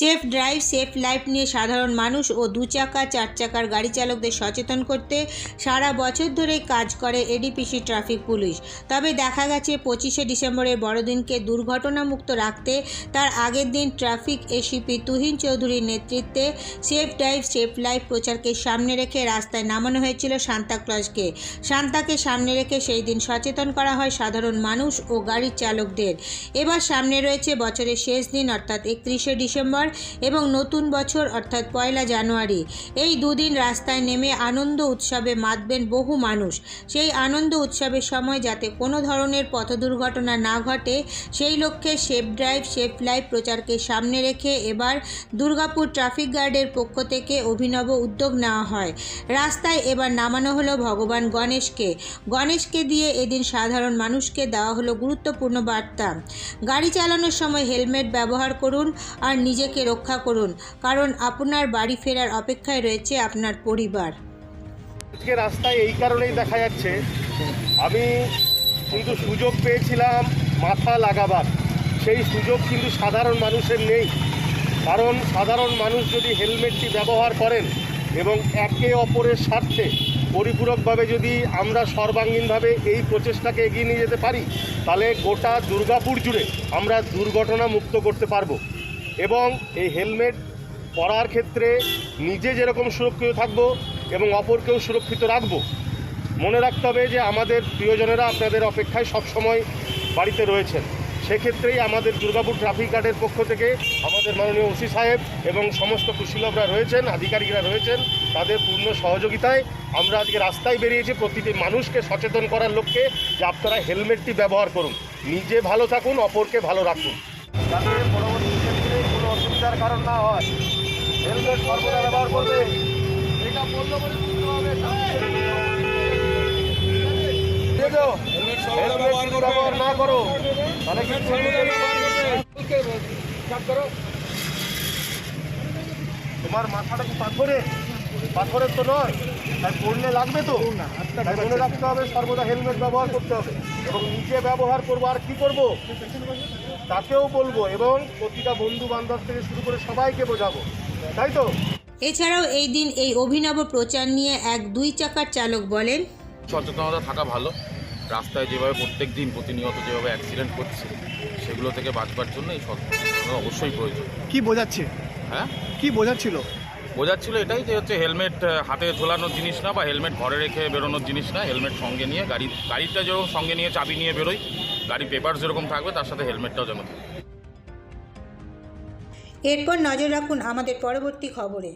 Safe drive, safe life নিয়ে সাধারণ মানুষ ও দু চাকা, চার চাকার গাড়ি চালকদের সচেতন করতে সারা বছর ধরেই কাজ করে এডিপিসি ট্রাফিক পুলিশ। তবে দেখা গেছে, পঁচিশে ডিসেম্বরের বড়দিনকে দুর্ঘটনামুক্ত রাখতে তার আগের দিন ট্রাফিক এসিপি তুহিন চৌধুরীর নেতৃত্বে সেফ ড্রাইভ, সেফ লাইফ প্রচারকে সামনে রেখে রাস্তায় নামানো হয়েছিল সান্তাক্লজকে সান্তাকে সামনে রেখে সেই দিন সচেতন করা হয় সাধারণ মানুষ ও গাড়ির চালকদের। এবার সামনে রয়েছে বছরের শেষ দিন, অর্থাৎ একত্রিশে ডিসেম্বর। এবং নতুন বছর, অর্থাৎ পয়লা জানুয়ারি। এই দুদিন রাস্তায় নেমে আনন্দ উৎসবে মাতবেন বহু মানুষ। সেই আনন্দ উৎসবের সময় যাতে কোনো ধরনের পথ দুর্ঘটনা না ঘটে, সেই লক্ষ্যে সেফ ড্রাইভ সেফ লাইফ প্রচারকে সামনে রেখে এবার দুর্গাপুর ট্রাফিক গার্ডের পক্ষ থেকে অভিনব উদ্যোগ নেওয়া হয়। রাস্তায় এবার নামানো হলো ভগবান গণেশকে। গণেশকে দিয়ে এদিন সাধারণ মানুষকে দেওয়া হলো গুরুত্বপূর্ণ বার্তা। গাড়ি চালানোর সময় হেলমেট ব্যবহার করুন আর নিজেকে রক্ষা করুন, কারণ আপনার বাড়ি ফেরার অপেক্ষায় রয়েছে আপনার পরিবার। আজকে রাস্তায় এই কারণেই দেখা যাচ্ছে, আমি কিন্তু সুযোগ পেয়েছিলাম মাথা লাগাবার। সেই সুযোগ কিন্তু সাধারণ মানুষের নেই, কারণ সাধারণ মানুষ যদি হেলমেটটি ব্যবহার করেন এবং একে অপরের স্বার্থে পরিপূরকভাবে যদি আমরা সর্বাঙ্গীনভাবে এই প্রচেষ্টাকে এগিয়ে নিয়ে যেতে পারি, তাহলে গোটা দুর্গাপুর জুড়ে আমরা দুর্ঘটনা মুক্ত করতে পারব। এবং এই হেলমেট পরার ক্ষেত্রে নিজে যেরকম সুরক্ষিত থাকব এবং অপরকেও সুরক্ষিত রাখব। মনে রাখতে হবে যে আমাদের প্রিয়জনেরা আপনাদের অপেক্ষায় সবসময় বাড়িতে রয়েছেন। সেক্ষেত্রেই আমাদের দুর্গাপুর ট্রাফিক গার্ডের পক্ষ থেকে আমাদের মাননীয় ওসি সাহেব এবং সমস্ত কুশীলভরা রয়েছেন, আধিকারিকরা রয়েছেন, তাদের পূর্ণ সহযোগিতায় আমরা আজকে রাস্তায় বেরিয়েছি। প্রতিটি মানুষকে সচেতন করার লক্ষ্যে যে আপনারা হেলমেটটি ব্যবহার করুন। নিজে ভালো থাকুন, অপরকে ভালো রাখুন। যাতে পরবর্তী কারণ না হয়। হেলমেট সর্বদা ব্যবহার করবে। এটা বলল বলে বুঝতে হবে। হেলমেট ব্যবহার না করো। তাহলে কিন্তু তোমার মাথাটা কি পাথরে? পাথরের তো নয় তাই পড়লে লাগবে তো। তাই মনে রাখতে হবে সর্বদা হেলমেট ব্যবহার করতে হবে। এবং নিজে ব্যবহার করব আর কি করব? তাকেও বলব এবং প্রতিটা বন্ধু বান্ধব থেকে শুরু করে সবাইকে বোঝাবো। তাই তো? এছাড়াও এই দিন এই অভিনব প্রচার নিয়ে এক দুই চাকার চালক বলেন সচেতনতা থাকা ভালো। রাস্তায় যেভাবে প্রত্যেক দিন প্রতিনিয়ত যেভাবে অ্যাক্সিডেন্ট করছে সেগুলো থেকে বাঁচবার জন্য এই সচেতনতা অবশ্যই প্রয়োজন। কি বোঝাচ্ছে? হ্যাঁ? কি বোঝাচ্ছিল? বোঝাচ্ছিল এটাই যে হচ্ছে হেলমেট হাতে ঝোলানোর জিনিস না বা হেলমেট ঘরে রেখে বেরোনোর জিনিস না, হেলমেট সঙ্গে নিয়ে গাড়ি, গাড়িটা যেরকম সঙ্গে নিয়ে চাবি নিয়ে বেরোই, গাড়ি পেপার যেরকম থাকবে তার সাথে হেলমেটটাও যেন থাকে। এরপর নজর রাখুন আমাদের পরবর্তী খবরে।